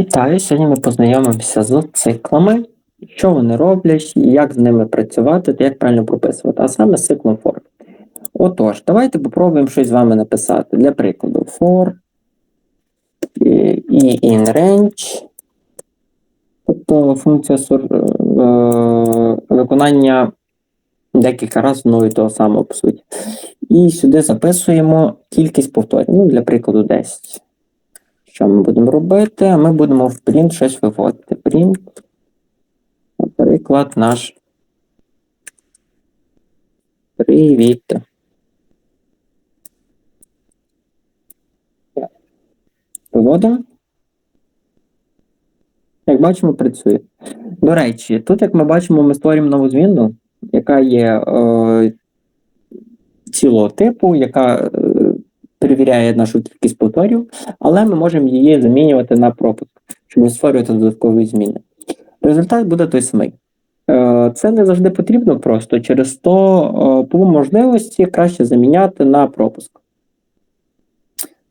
Вітаю! Сьогодні ми познайомимося з циклами, що вони роблять, як з ними працювати та як правильно прописувати, а саме з циклом for. Отож, давайте попробуємо щось з вами написати. Для прикладу, for і in range, тобто функція е, виконання декілька разів одного і того самого, по суті. І сюди записуємо кількість повторень. Ну, для прикладу, 10. Що ми будемо робити? Ми будемо в print щось виводити. Print, наприклад, наш привіт. Виводимо. Як бачимо, працює. До речі, тут, як ми бачимо, ми створюємо нову змінну, яка є е, цілого типу, яка перевіряє нашу кількість повторів, але ми можемо її замінювати на пропуск, щоб не створювати додаткові зміни. Результат буде той самий. Е, Це не завжди потрібно просто через то е, по можливості краще заміняти на пропуск.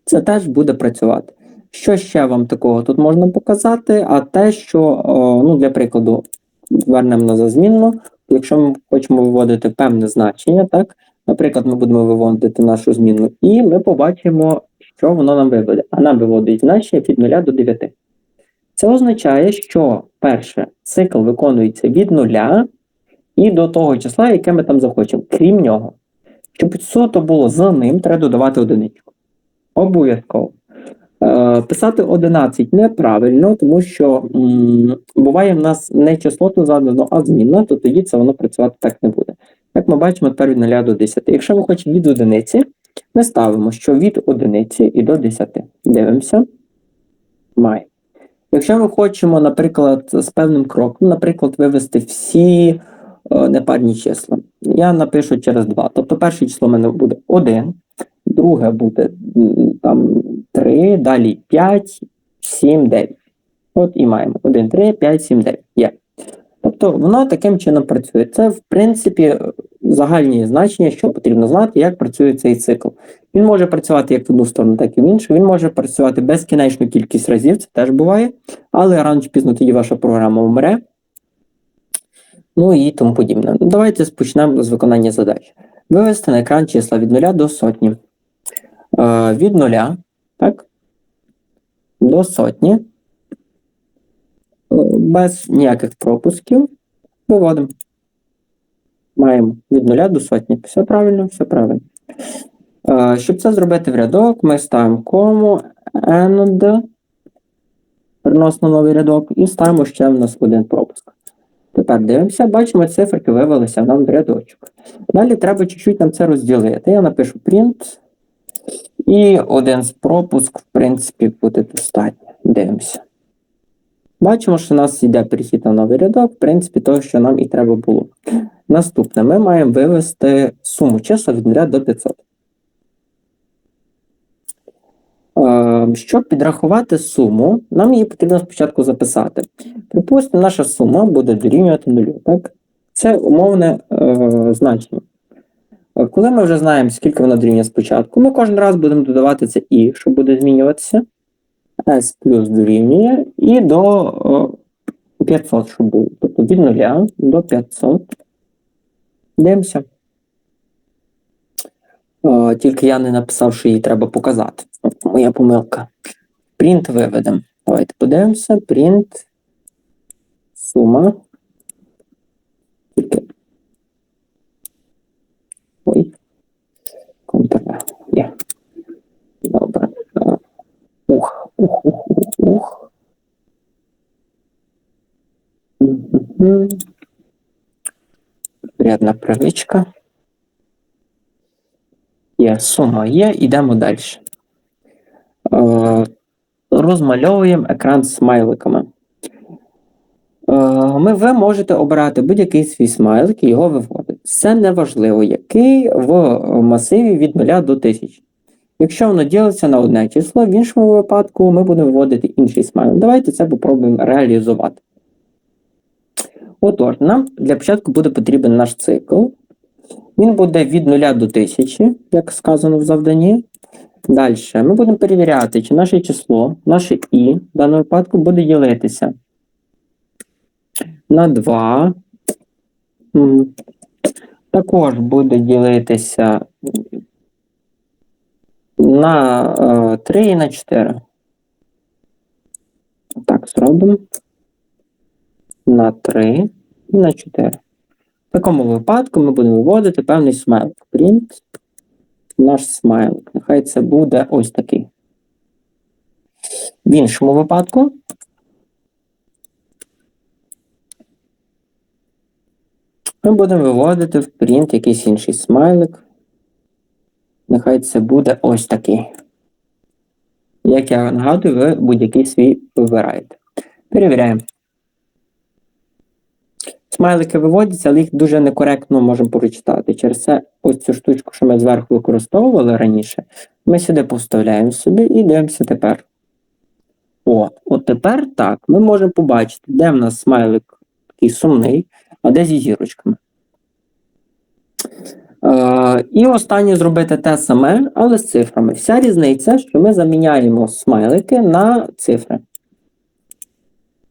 Це теж буде працювати. Що ще вам такого тут можна показати? А те, що, ну, для прикладу, звернемо на зазмінну, якщо ми хочемо виводити певне значення, так, наприклад, ми будемо виводити нашу змінну і ми побачимо, що воно нам виведе. А нам виводить значення від 0 до 9. Це означає, що перше, цикл виконується від 0 і до того числа, яке ми там захочемо. Крім нього, щоб суто було за ним, треба додавати одиничку. Обов'язково. Е, Писати 11 неправильно, тому що м, буває в нас не числото задано, а змінна, то тоді це воно працювати так не буде. Як ми бачимо, тепер від 0 до 10. Якщо ми хочемо від одиниці, ми ставимо, що від одиниці і до 10. Дивимося. Має. Якщо ми хочемо, наприклад, з певним кроком, наприклад, вивести всі е, непарні числа, я напишу через 2. Тобто перше число в мене буде 1, друге буде там 3, далі 5, 7, 9. От і маємо 1, 3, 5, 7, 9. Є. Тобто воно таким чином працює. Це, в принципі, загальні значення, що потрібно знати, як працює цей цикл. Він може працювати як в одну сторону, так і в іншу. Він може працювати безкінечну кількість разів, це теж буває, але рано чи пізно тоді ваша програма вмре. Ну і тому подібне. Ну, Давайте почнемо з виконання задач. Вивести на екран числа від 0 до сотні. Е, від 0 так, до сотні. Без ніяких пропусків. Виводимо. Маємо від 0 до сотні. Все правильно, все правильно. Е, Щоб це зробити в рядок, ми ставимо кому end, переносно новий рядок, і ставимо ще в нас один пропуск. Тепер дивимося, бачимо, циферки вивелися нам в рядочок. Далі треба чуть-чуть нам це розділити. Я напишу print. І один з пропуск, в принципі, буде достатньо. Дивимося. Бачимо, що у нас йде перехід на новий рядок, в принципі, того, що нам і треба було. Наступне, ми маємо вивести суму числа від 0 до 500. Е, Щоб підрахувати суму, нам її потрібно спочатку записати. Припустимо, наша сума буде дорівнювати нулю. Так? Це умовне е, значення. Е, Коли ми вже знаємо, скільки воно дорівнює спочатку, ми кожен раз будемо додавати це і, що буде змінюватися. S плюс дорівнює і до е, 500, щоб було. Тобто від 0 до 500. Дивимося. Е, Тільки я не написав, що її треба показати. Моя помилка. Print виведемо. Давайте подивимося. Print. Сума. Тільки. Ой. Контр. Є. Добре. Е, Ух, ух, ух, ух, ух. Мгм. Вредна привичка. Є, сума є, йдемо далі. Е, розмальовуємо екран смайликами. Е, ми, ви можете обрати будь-який свій смайлик і його виводити. Це не важливо, який в масиві від 0 до 1000. Якщо воно ділиться на одне число, в іншому випадку ми будемо вводити інший смайлик. Давайте це попробуємо реалізувати. Отож, нам для початку буде потрібен наш цикл. Він буде від 0 до 1000, як сказано в завданні. Далі. Ми будемо перевіряти, чи наше число, наше і в даному випадку буде ділитися на 2. Також буде ділитися на 3 і на 4. Так, зробимо. На 3 і на 4. В такому випадку ми будемо виводити певний смайлик. Print наш смайлик. Нехай це буде ось такий. В іншому випадку. Ми будемо виводити в print якийсь інший смайлик. Нехай це буде ось такий. Як я нагадую, ви будь-який свій вибираєте. Перевіряємо. Смайлики виводяться, але їх дуже некоректно можемо прочитати. Через це ось цю штучку, що ми зверху використовували раніше, ми сюди поставляємо собі і дивимося тепер. От, от тепер так, ми можемо побачити, де в нас смайлик такий сумний, а де зі зірочками. Е, і останнє зробити те саме, але з цифрами. Вся різниця, що ми заміняємо смайлики на цифри.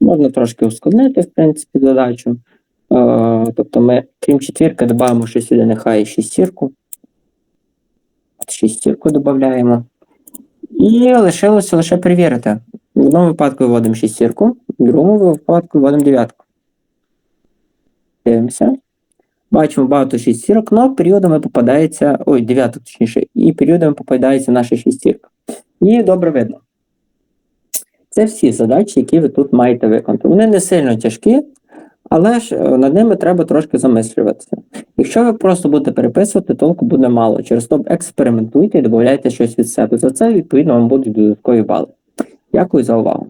Можна трошки ускладнити, в принципі, задачу. Тобто ми, крім четвірки, додаємо ще сюди нехай шістірку. Шістірку додаємо. І лишилося лише перевірити. В одному випадку виводимо шістірку, в другому випадку виводимо дев'ятку. Дивимося. Бачимо багато шістірок, але періодами попадається. Ой, дев'яток точніше, і періодами попадається наша шістірка. І добре видно. Це всі задачі, які ви тут маєте виконати. Вони не сильно тяжкі, але ж е, над ними треба трошки замислюватися. Якщо ви просто будете переписувати, толку буде мало. Через то експериментуйте і додайте щось від себе. За це, відповідно, вам будуть додаткові бали. Дякую за увагу.